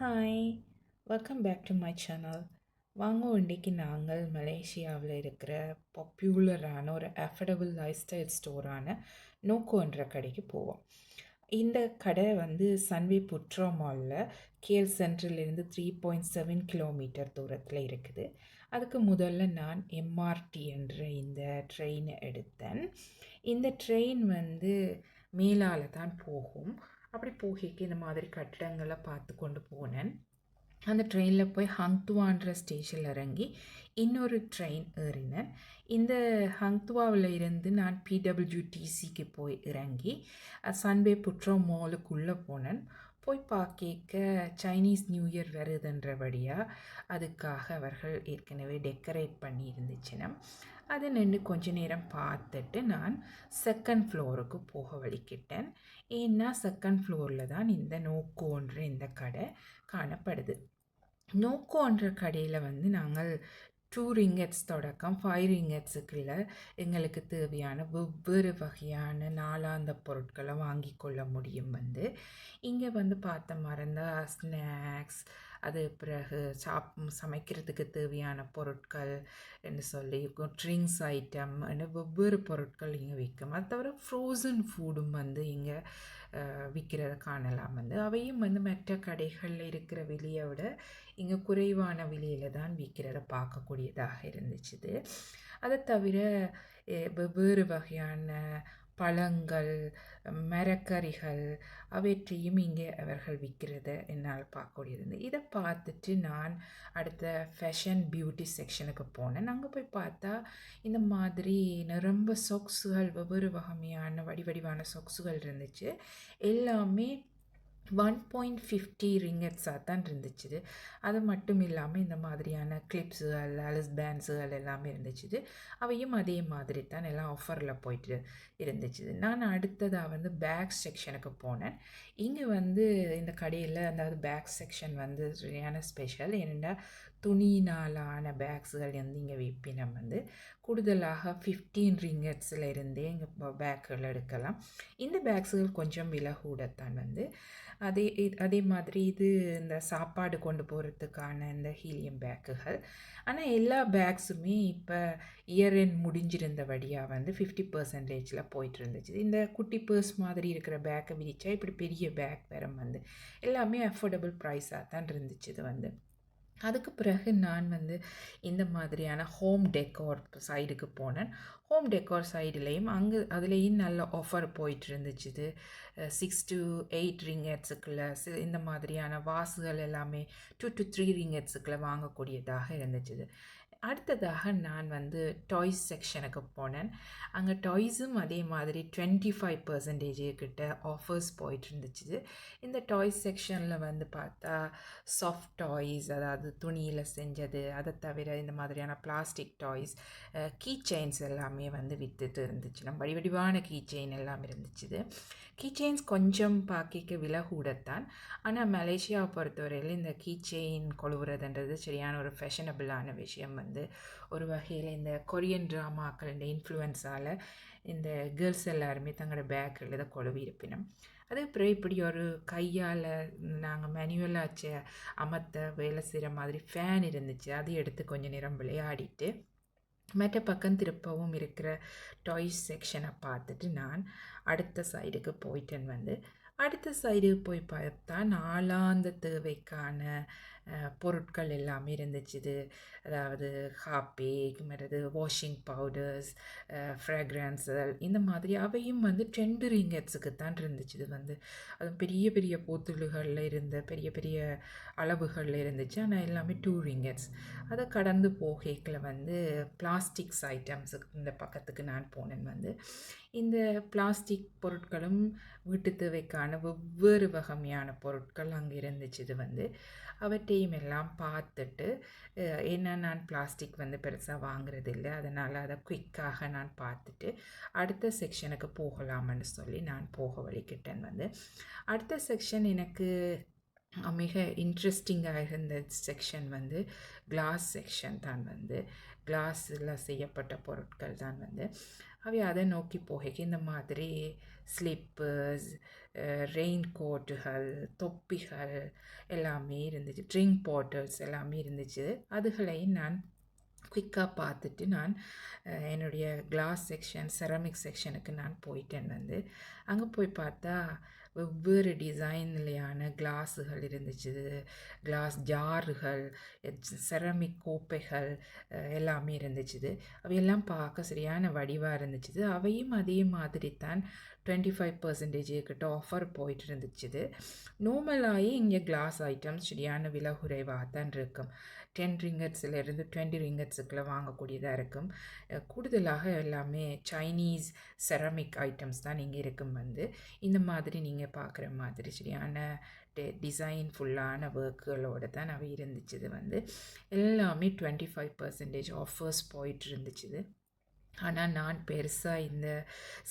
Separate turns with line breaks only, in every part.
Hi welcome back to my channel வாங்க இன்றைக்கி நாங்கள் மலேசியாவில் இருக்கிற பாப்புலரான ஒரு அஃபர்டபுள் லைஃப் ஸ்டைல் ஸ்டோரான நோக்கோன்ற கடைக்கு போவோம். இந்த கடை வந்து சன்வே புட்ரா மாலில் கேஎல் சென்ட்ரலேருந்து த்ரீ பாயிண்ட் செவன் கிலோமீட்டர் தூரத்தில் இருக்குது. அதுக்கு முதல்ல நான் எம்ஆர்டி என்ற இந்த ட்ரெயினை எடுத்தேன். இந்த ட்ரெயின் வந்து மேலால் தான் போகும். அப்படி போகிக்கு இந்த மாதிரி கட்டிடங்களை பார்த்து கொண்டு போனேன். அந்த ட்ரெயினில் போய் ஹங்துவான்ற ஸ்டேஷனில் இறங்கி இன்னொரு ட்ரெயின் ஏறினேன். இந்த ஹங்துவாவில் இருந்து நான் பிடபிள்யூடிசிக்கு போய் இறங்கி சன்வே புட்ரோ மாலுக்குள்ளே போனேன். போய் பார்க்க சைனீஸ் நியூ இயர் வருதுன்றபடியாக அதுக்காக அவர்கள் ஏற்கனவே டெக்கரேட் பண்ணி இருந்துச்சுன்னா அதை நின்று கொஞ்ச நேரம் பார்த்துட்டு நான் செகண்ட் ஃப்ளோருக்கு போக வலிக்கிட்டேன் ஏன்னா செகண்ட் ஃப்ளோரில் தான் இந்த நோக்கோன்ற இந்த கடை காணப்படுது. நோக்கோன்ற கடையில் வந்து நாங்கள் டூ ரிங்கெட்ஸ் தொடக்கம் ஃபைவ் ரிங்கெட்ஸுக்குள்ள எங்களுக்கு தேவையான வெவ்வேறு வகையான நாலாந்த பொருட்களை வாங்கி கொள்ள முடியும் வந்து. இங்கே வந்து பார்த்த மறந்தா ஸ்நாக்ஸ் அது பிறகு சாப் சமைக்கிறதுக்கு தேவையான பொருட்கள் என்று சொல்லி ட்ரிங்க்ஸ் ஐட்டம் வெவ்வேறு பொருட்கள் இங்கே விற்கும். அது தவிர ஃப்ரோசன் ஃபுட்டும் வந்து இங்கே விற்கிறத காணலாம். வந்து அவையும் வந்து மற்ற கடைகளில் இருக்கிற விலையை விட இங்கே குறைவான விலையில் தான் விற்கிறத பார்க்கக்கூடியதாக இருந்துச்சுது. அதை தவிர வெவ்வேறு வகையான பழங்கள் மரக்கறிகள் அவற்றையும் இங்கே அவர்கள் விற்கிறத. என்னால் பார்க்கக்கூடியது இதை பார்த்துட்டு நான் அடுத்த ஃபேஷன் பியூட்டி செக்ஷனுக்கு போனேன். அங்கே போய் பார்த்தா இந்த மாதிரி நிரம்ப சொக்ஸுகள் வெவ்வேறு வகையான வடிவடிவான சொக்ஸுகள் இருந்துச்சு. எல்லாமே ஒன் பாயிண்ட் ஃபிஃப்டி ரிங்கட்ஸாக தான் இருந்துச்சு அது மட்டும் இல்லாமல் இந்த மாதிரியான கிளிப்ஸுகள் அலஸ் பேண்ட்ஸுகள் எல்லாமே இருந்துச்சு அவையும் அதே மாதிரி தான் எல்லாம் ஆஃபரில் போயிட்டு இருந்துச்சு நான் அடுத்ததாக வந்து பேக் செக்ஷனுக்கு போனேன். இங்கே வந்து இந்த கடையில் அதாவது பேக் செக்ஷன் வந்து சரியான ஸ்பெஷல் என்னென்னா துணியினாலான பேக்ஸுகள் வந்து இங்கே விற்பினம் வந்து கூடுதலாக ஃபிஃப்டீன் ரிங்கட்ஸில் இருந்தே இங்கே பேக்குகள் எடுக்கலாம். இந்த பேக்ஸுகள் கொஞ்சம் விலை கூடத்தான் வந்து. அதே அதே மாதிரி இது இந்த சாப்பாடு கொண்டு போகிறதுக்கான இந்த ஹீலியம் பேக்குகள் ஆனால் எல்லா பேக்ஸுமே இப்போ இயர் முடிஞ்சுருந்த வழியாக வந்து ஃபிஃப்டி பர்சன்டேஜில் போயிட்டு இருந்துச்சு இந்த குட்டி பர்ஸ் மாதிரி இருக்கிற பேக்கை விரிச்சா இப்படி பெரிய பேக் வேற வந்து எல்லாமே அஃபோர்டபுள் ப்ரைஸாக தான் இருந்துச்சு இது வந்து. அதுக்கு பிறகு நான் வந்து இந்த மாதிரியான ஹோம் டெக்கோர் சைடுக்கு போனேன். ஹோம் டெக்கோர் சைடுலேயும் அங்கே அதுலேயும் நல்ல ஆஃபர் போயிட்டு இருந்துச்சு சிக்ஸ் டு எயிட் ரிங்கெட்ஸுக்குள்ள இந்த மாதிரியான வாசுகள் எல்லாமே டூ டு த்ரீ ரிங்கெட்ஸுக்குள்ள வாங்கக்கூடியதாக இருந்துச்சு அடுத்ததாக நான் வந்து டாய்ஸ் செக்ஷனுக்கு போனேன். அங்கே டாய்ஸும் அதே மாதிரி டுவெண்ட்டி ஃபைவ் பர்சன்டேஜ் கிட்ட ஆஃபர்ஸ் போயிட்டு இருந்துச்சு இந்த டாய்ஸ் செக்ஷனில் வந்து பார்த்தா சாஃப்ட் டாய்ஸ் அதாவது துணியில் செஞ்சது அதை தவிர இந்த மாதிரியான பிளாஸ்டிக் டாய்ஸ் கீ செயின்ஸ் எல்லாமே வந்து விற்றுட்டு இருந்துச்சு. நம்ம வடிவடிவான கீ செயின் எல்லாம் இருந்துச்சு கீ செயின்ஸ் கொஞ்சம் பார்க்க விலை கூடத்தான். ஆனால் மலேசியாவை பொறுத்தவரையில் இந்த கீ செயின் கொழுவுறதுன்றது சரியான ஒரு ஃபேஷனபிளான விஷயம் வந்து ஒரு வகையில் இந்த கொரியன் ட்ராமாக்கள் இந்த இன்ஃப்ளூயன்ஸால் இந்த கேர்ள்ஸ் எல்லாருமே தங்களோட பேக்கில் இதை கொழுவி இருப்பினோம். அதே பிறகு இப்படி ஒரு கையால் நாங்கள் மேனுவலாச்சு அமர்த்த வேலை செய்கிற மாதிரி ஃபேன் இருந்துச்சு. அதை எடுத்து கொஞ்சம் நேரம் விளையாடிட்டு மற்ற பக்கம் திருப்பவும் இருக்கிற டாய்ஸ் செக்ஷனை பார்த்துட்டு நான் அடுத்த சைடுக்கு போயிட்டேன் வந்து. அடுத்த சைடு போய் பார்த்தா நாலாந்த தேவைக்கான பொருட்கள் எல்லாமே இருந்துச்சு அதாவது ஹாப்பி மற்றது வாஷிங் பவுடர்ஸ் ஃப்ராக்ரன்ஸுகள் இந்த மாதிரி அவையும் வந்து ட்ரெண்டு ரிங்கட்ஸுக்கு தான் இருந்துச்சு வந்து. அது பெரிய பெரிய போத்துள்ளுகளில் இருந்த பெரிய பெரிய அளவுகளில் இருந்துச்சு. ஆனால் எல்லாமே டூ ரிங்கட்ஸ் அதை கடந்து போகைக்கில் வந்து பிளாஸ்டிக்ஸ் ஐட்டம்ஸுக்கு இந்த பக்கத்துக்கு நான் போனேன் வந்து. இந்த பிளாஸ்டிக் பொருட்களும் வீட்டு தேவைக்கான வெவ்வேறு வகையான பொருட்கள் அங்கே இருந்துச்சு இது வந்து. அவற்றையும் எல்லாம் பார்த்துட்டு ஏன்னா நான் பிளாஸ்டிக் வந்து பெருசாக வாங்குறது இல்லை அதனால் அதை குயிக்காக நான் பார்த்துட்டு அடுத்த செக்ஷனுக்கு போகலாம்னு சொல்லி நான் போக வழிக்கிட்டேன் வந்து. அடுத்த செக்ஷன் எனக்கு மிக இன்ட்ரெஸ்டிங்காக இருந்த செக்ஷன் வந்து கிளாஸ் செக்ஷன் தான் வந்து. கிளாஸில் செய்யப்பட்ட பொருட்கள் தான் வந்து. அவை அதை நோக்கி போகைக்கு இந்த மாதிரி ஸ்லிப்பர்ஸ் ரெயின் கோட்டுகள் தொப்பிகள் எல்லாமே இருந்துச்சு ட்ரிங்க் பாட்டில்ஸ் எல்லாமே இருந்துச்சு அதுகளையும் நான் குயிக்காக பார்த்துட்டு நான் என்னுடைய கிளாஸ் செக்ஷன் செரமிக் செக்ஷனுக்கு நான் போயிட்டேன் வந்து. அங்கே போய் பார்த்தா வெவ்வேறு டிசைன்லையான கிளாஸுகள் இருந்துச்சு. கிளாஸ் ஜாறுகள் செரமிக் கோப்பைகள் எல்லாமே இருந்துச்சு. அவையெல்லாம் பார்க்க சரியான வடிவாக இருந்துச்சு. அவையும் அதே மாதிரி தான் டுவெண்ட்டி ஃபைவ் பர்சன்டேஜ் கிட்ட ஆஃபர் போயிட்டு இருந்துச்சு நோமலாகி இங்கே கிளாஸ் ஐட்டம்ஸ் சரியான விலை குறைவாக தான் இருக்கும். டென் ரிங்கட்ஸ்லேருந்து டுவெண்ட்டி ரிங்கட்ஸுக்குள்ள வாங்கக்கூடியதாக இருக்கும். கூடுதலாக எல்லாமே சைனீஸ் செரமிக் ஐட்டம்ஸ் தான் இங்கே இருக்கும் வந்து. இந்த மாதிரி நீங்கள் பார்க்குற மாதிரி சரியான டிசைன் ஃபுல்லான ஒர்க்குகளோடு தான் அவை இருந்துச்சு வந்து. எல்லாமே டுவெண்ட்டி ஃபைவ் பர்சன்டேஜ் ஆஃபர்ஸ் போயிட்டு இருந்துச்சு ஆனால் நான் பெருசாக இந்த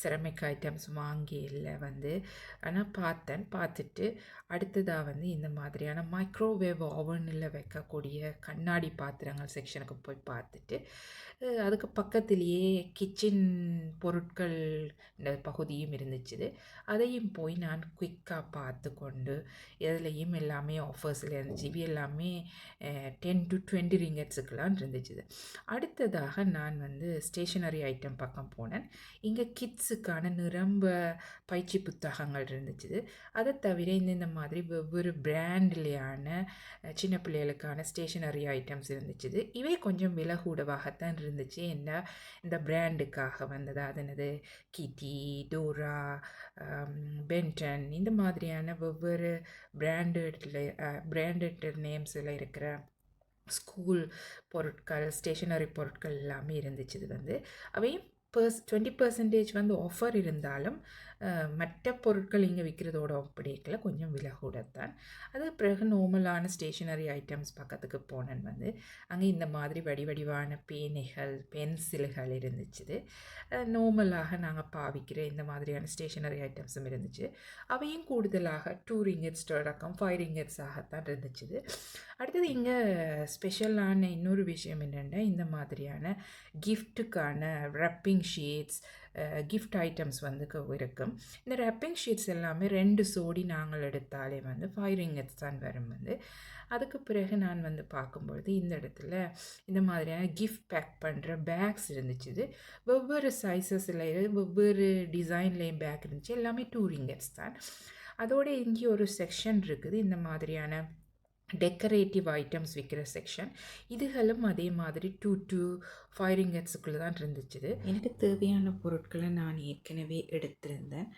சிரமிக் ஐட்டம்ஸ் வாங்கி இல்லை வந்து. ஆனால் பார்த்தேன் பார்த்துட்டு அடுத்ததாக வந்து இந்த மாதிரியான மைக்ரோவேவ் ஓவனில் வைக்கக்கூடிய கண்ணாடி பாத்திரங்கள் செக்ஷனுக்கு போய் பார்த்துட்டு அதுக்கு பக்கத்திலேயே கிச்சன் பொருட்கள் இந்த பகுதியும் இருந்துச்சு அதையும் போய் நான் குயிக்காக பார்த்து கொண்டு எதுலேயும் எல்லாமே ஆஃபர்ஸில் இருந்துச்சு இது எல்லாமே டென் டு டுவெண்ட்டி ரிங்கட்ஸுக்கெலாம் இருந்துச்சு அடுத்ததாக நான் வந்து ஸ்டேஷனரி ஐட்டம் பக்கம் போனேன். இங்கே கிட்ஸுக்கான நிரம்ப பயிற்சி புத்தகங்கள் இருந்துச்சு. அதை தவிர இந்த இந்த மாதிரி வெவ்வேறு பிராண்ட்லேயான சின்ன பிள்ளைகளுக்கான ஸ்டேஷனரி ஐட்டம்ஸ் இருந்துச்சு. இவை கொஞ்சம் விலை கூடவாகத்தான் இருந்துச்சு. என்ன இந்த பிராண்டுக்காக வந்தது. அது என்னது? கிட்டி டோரா பென்டன் இந்த மாதிரியான வெவ்வேறு பிராண்டட்ல பிராண்டட் நேம்ஸில் இருக்கிற ஸ்கூல் பொருட்கள் ஸ்டேஷனரி பொருட்கள் எல்லாமே இருந்துச்சு இது வந்து. அவையும் பர்ஸ் டுவெண்ட்டி பர்சன்டேஜ் வந்து ஆஃபர் இருந்தாலும் மற்ற பொருட்கள் இங்கே விற்கிறதோட ஒப்படைக்கல கொஞ்சம் விலை கூடத்தான். அது பிறகு நார்மலான ஸ்டேஷனரி ஐட்டம்ஸ் பக்கத்துக்கு போனேன் வந்து அங்கே இந்த மாதிரி வடிவடிவான பேனைகள் பென்சில்கள் இருந்துச்சு நார்மலாக நாங்கள் பாவிக்கிற இந்த மாதிரியான ஸ்டேஷனரி ஐட்டம்ஸும் இருந்துச்சு. அவையும் கூடுதலாக டூ ரிங்கெட்ஸ் தொடக்கம் ஃபைவ் ரிங்கெட்ஸாகத்தான் இருந்துச்சு அடுத்தது இங்கே ஸ்பெஷலான இன்னொரு விஷயம் என்னென்னா இந்த மாதிரியான கிஃப்ட்டுக்கான ரப்பிங் ஷீட்ஸ் கிஃப்ட் ஐட்டம்ஸ் வந்து இருக்கும். இந்த ரேப்பிங் ஷீட்ஸ் எல்லாமே ரெண்டு சோடி நாங்கள் எடுத்தாலே வந்து ஃபைவ் ரிங்கெட்ஸ் தான் வரும் வந்து. அதுக்கு பிறகு நான் வந்து பார்க்கும்பொழுது இந்த இடத்துல இந்த மாதிரியான கிஃப்ட் பேக் பண்ணுற பேக்ஸ் இருந்துச்சு இது வெவ்வேறு சைஸஸில் வெவ்வேறு டிசைன்லேயும் பேக் இருந்துச்சு. எல்லாமே டூ ரிங்கெட்ஸ் தான். அதோட இங்கே ஒரு செக்ஷன் இருக்குது. இந்த மாதிரியான டெக்கரேட்டிவ் ஐட்டம்ஸ் விற்கிற செக்ஷன் இதுகளும் அதே மாதிரி டூ டூ ஃபைவ் ரிங்கட்ஸுக்குள்ளே தான் இருந்துச்சு எனக்கு தேவையான பொருட்களை நான் ஏற்கனவே எடுத்திருந்தேன்.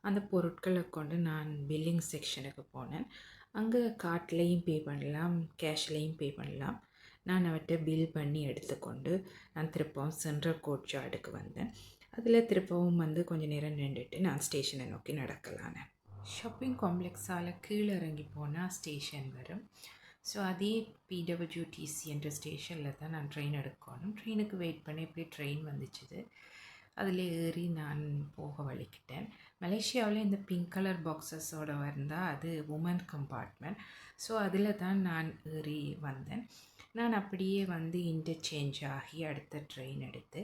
அந்த பொருட்களை கொண்டு நான் பில்லிங் செக்ஷனுக்கு போனேன். அங்கே கார்ட்லேயும் பே பண்ணலாம் கேஷ்லேயும் பே பண்ணலாம். நான் அவற்றை பில் பண்ணி எடுத்துக்கொண்டு நான் திருப்பவும் சென்ட்ரல் கோட் ஷார்டுக்கு வந்தேன். அதில் திருப்பவும் வந்து கொஞ்ச நேரம் நின்றுட்டு நான் ஸ்டேஷனை நோக்கி நடக்கலானேன். ஷாப்பிங் காம்ப்ளெக்ஸால் கீழே இறங்கி போனால் ஸ்டேஷன் வரும். ஸோ அதே பிடபிள்யூடிசி என்ற ஸ்டேஷனில் தான் நான் ட்ரெயின் எடுக்கணும். ட்ரெயினுக்கு வெயிட் பண்ணி இப்படி ட்ரெயின் வந்துச்சுது. அதில் ஏறி நான் போக வலிக்கிட்டேன் மலேசியாவில் இந்த பிங்க் கலர் பாக்ஸஸோட வந்தால் அது உமன் கம்பார்ட்மெண்ட் ஸோ அதில் தான் நான் ஏறி வந்தேன். நான் அப்படியே வந்து இன்டர்சேஞ்ச் ஆகி அடுத்த ட்ரெயின் எடுத்து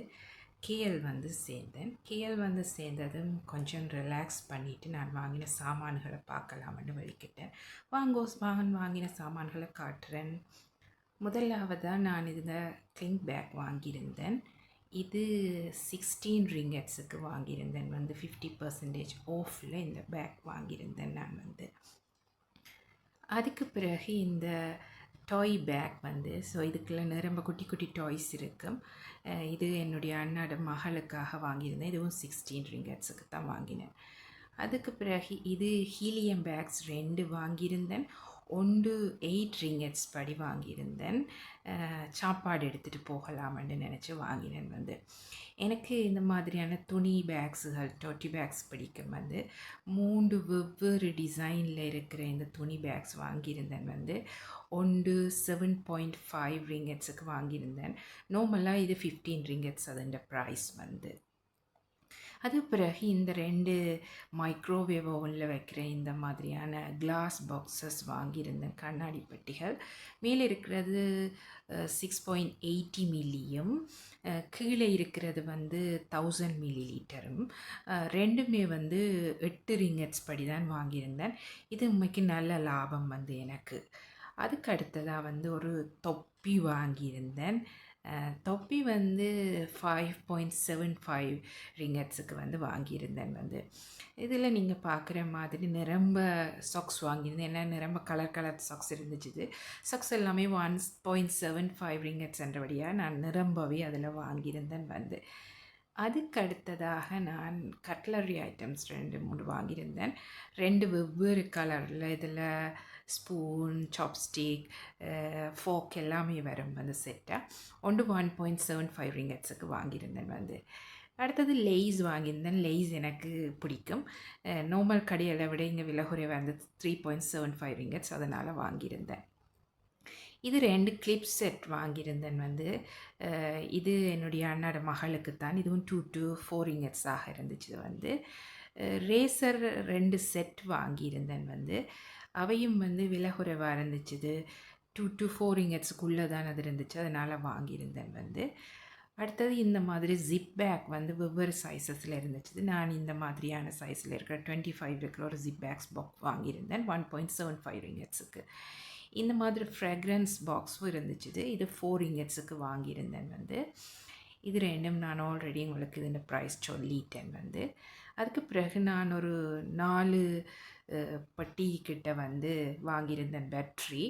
கேஎல் வந்து சேர்ந்தேன். கேஎல் வந்து சேர்ந்ததும் கொஞ்சம் ரிலாக்ஸ் பண்ணிவிட்டு நான் வாங்கின சாமான்களை பார்க்கலாம்னு வழிக்கிட்டேன் வாங்கோ வாங்கன் வாங்கின சாமான்களை காட்டுறேன். முதலாவதாக நான் இந்த கிளிங்க் பேக் வாங்கியிருந்தேன். இது சிக்ஸ்டீன் ரிங்கட்ஸுக்கு வாங்கியிருந்தேன். வந்து ஃபிஃப்டி பர்சன்டேஜ் ஆஃபில் இந்த பேக் வாங்கியிருந்தேன் நான் வந்து. அதுக்கு பிறகு இந்த டாய் பேக் வந்து. ஸோ இதுக்குள்ள நிரம்ப குட்டி குட்டி டாய்ஸ் இருக்கும் இது என்னுடைய அண்ணாட மகளுக்காக வாங்கியிருந்தேன். இதுவும் சிக்ஸ்டீன் ரிங்கட்ஸுக்கு தான் வாங்கினேன். அதுக்கு பிறகு இது ஹீலியம் பேக்ஸ் ரெண்டு வாங்கியிருந்தேன். ஒன்று எயிட் ரிங்கட்ஸ் படி வாங்கியிருந்தேன். சாப்பாடு எடுத்துகிட்டு போகலாம்னு நினச்சி வாங்கினேன் வந்து. எனக்கு இந்த மாதிரியான துணி பேக்ஸுகள் டொட்டி பேக்ஸ் பிடிக்கும் வந்து. மூன்று வெவ்வேறு டிசைனில் இருக்கிற இந்த துணி பேக்ஸ் வாங்கியிருந்தேன் வந்து. ஒன்று செவன் பாயிண்ட் ஃபைவ் ரிங்கட்ஸுக்கு வாங்கியிருந்தேன். நார்மலாக இது ஃபிஃப்டீன் ரிங்கட்ஸ் அதோட ப்ரைஸ் வந்து. அது பிறகு இந்த ரெண்டு மைக்ரோவேவ் ஓவனில் வைக்கிற இந்த மாதிரியான கிளாஸ் பாக்ஸஸ் வாங்கியிருந்தேன் கண்ணாடி பெட்டிகள் மேலே இருக்கிறது சிக்ஸ் பாயிண்ட் எயிட்டி மில்லியும் கீழே இருக்கிறது வந்து தௌசண்ட் மில்லி லிட்டரும் ரெண்டுமே வந்து எட்டு ரிங்கட்ஸ் படி தான் வாங்கியிருந்தேன். இது உண்மைக்கு நல்ல லாபம் வந்து எனக்கு. அதுக்கு அடுத்ததாக வந்து ஒரு தொப்பி வாங்கியிருந்தேன். தொப்பி வந்து ஃபைவ் பாயிண்ட் செவன் ஃபைவ் ரிங்கட்ஸுக்கு வந்து வாங்கியிருந்தேன் வந்து. இதில் நீங்கள் பார்க்குற மாதிரி நிரம்ப சாக்ஸ் வாங்கியிருந்தேன். ஏன்னா நிரம்ப கலர் கலர் சாக்ஸ் இருந்துச்சு சாக்ஸ் எல்லாமே ஒன் பாயிண்ட் செவன் ஃபைவ் ரிங்கட்ஸ்ன்றபடியாக நான் நிரம்பவே அதில் வாங்கியிருந்தேன் வந்து. அதுக்கு அடுத்ததாக நான் கட்லரி ஐட்டம்ஸ் ரெண்டு மூணு வாங்கியிருந்தேன். ரெண்டு வெவ்வேறு கலரில் இதில் ஸ்பூன் சாப்ஸ்டிக் ஃபோக் எல்லாமே வரும் வந்து செட்டாக ஒன்று ஒன் பாயிண்ட் செவன் ஃபைவ் ரிங்கட்ஸுக்கு வாங்கியிருந்தேன் வந்து. அடுத்தது லேஸ் வாங்கியிருந்தேன். லேஸ் எனக்கு பிடிக்கும். நார்மல் கடையை விட இங்கே விலை குறைவாக இருந்தது three point seven five ringgits அதனால் வாங்கியிருந்தேன். இது ரெண்டு கிளிப் செட் வாங்கியிருந்தேன் வந்து. இது என்னுடைய அண்ணோட மகளுக்கு தான். இதுவும் டூ டூ ஃபோர் இங்கர்ஸாக இருந்துச்சு வந்து. ரேசர் ரெண்டு செட் வாங்கியிருந்தேன் வந்து. அவையும் வந்து விலை குறைவாக இருந்துச்சு டூ டு ஃபோர் இங்கர்ஸுக்குள்ளே தான் அது இருந்துச்சு. அதனால் வாங்கியிருந்தேன் வந்து. அடுத்தது இந்த மாதிரி ஜிப் பேக் வந்து வெவ்வேறு சைஸஸில் இருந்துச்சு நான் இந்த மாதிரியான சைஸில் இருக்கிற டுவெண்ட்டி ஃபைவ் இருக்கிற ஒரு ஜிப் பேக்ஸ் பாக்ஸ் வாங்கியிருந்தேன். ஒன் பாயிண்ட் செவன் ஃபைவ் ரிங்கட்ஸுக்கு இந்த மாதிரி ஃப்ராக்ரன்ஸ் பாக்ஸும் இருந்துச்சு இது ஃபோர் இங்கட்ஸுக்கு வாங்கியிருந்தேன் வந்து. இது ரெண்டும் நான் ஆல்ரெடி உங்களுக்கு இந்த ப்ரைஸ் சொல்லிட்டேன் வந்து. அதுக்கு பிறகு நான் ஒரு நாலு பட்டி கிட்ட வந்து வாங்கியிருந்தேன் பேட்ரி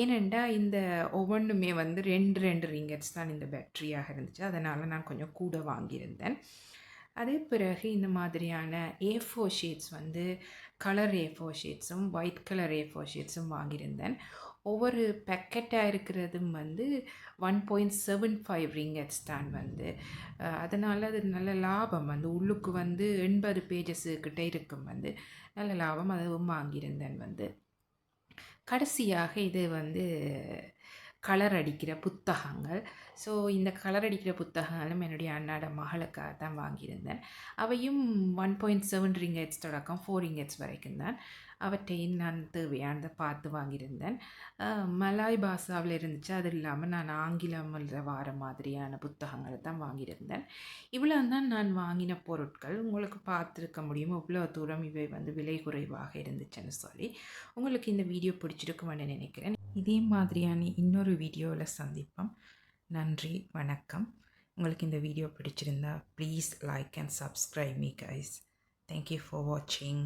ஏனெண்டா இந்த ஒவ்வொன்றுமே வந்து ரெண்டு ரெண்டு ரிங்கட்ஸ் தான் இந்த பேட்ரியாக இருந்துச்சு. அதனால் நான் கொஞ்சம் கூட வாங்கியிருந்தேன். அதே பிறகு இந்த மாதிரியான ஏ ஃபோர் ஷீட்ஸ் வந்து கலர் ஏ ஃபோர் ஷீட்ஸும் ஒயிட் கலர் ஏ ஃபோர் ஷீட்ஸும் வாங்கியிருந்தேன். ஒவ்வொரு பேக்கெட்டாக இருக்கிறதும் வந்து one point seven five ringgits தான் வந்து. அதனால் அது நல்ல லாபம் வந்து. உள்ளுக்கு வந்து எண்பது பேஜஸ் இருக்கும் வந்து. நல்ல லாபம் அதுவும் வாங்கியிருந்தேன் வந்து. கடைசியாக இது வந்து கலர் அடிக்கிற புத்தகங்கள். ஸோ இந்த கலர் அடிக்கிற புத்தகங்களும் என்னுடைய அண்ணாட மகளுக்காக தான் வாங்கியிருந்தேன். அவையும் ஒன் பாயிண்ட் செவன் ரிங்கெட்ஸ் தொடக்கம் ஃபோர் ரிங்கெட்ஸ் வரைக்கும் தான். அவற்றையும் நான் தேவையானதை பார்த்து வாங்கியிருந்தேன். மலாய் பாஷாவில் இருந்துச்சு. அது இல்லாமல் நான் ஆங்கிலமில் வார மாதிரியான புத்தகங்களை தான் வாங்கியிருந்தேன். இவ்வளோ தான் நான் வாங்கின பொருட்கள். உங்களுக்கு பார்த்துருக்க முடியும். இவ்வளோ தூரம் இவை வந்து விலை குறைவாக இருந்துச்சுன்னு சொல்லி. உங்களுக்கு இந்த வீடியோ பிடிச்சிருக்குமென்னு நினைக்கிறேன். இதே மாதிரியான இன்னொரு வீடியோவில் சந்திப்போம். நன்றி வணக்கம். உங்களுக்கு இந்த வீடியோ பிடிச்சிருந்தா please like and subscribe me guys thank you for வாட்சிங்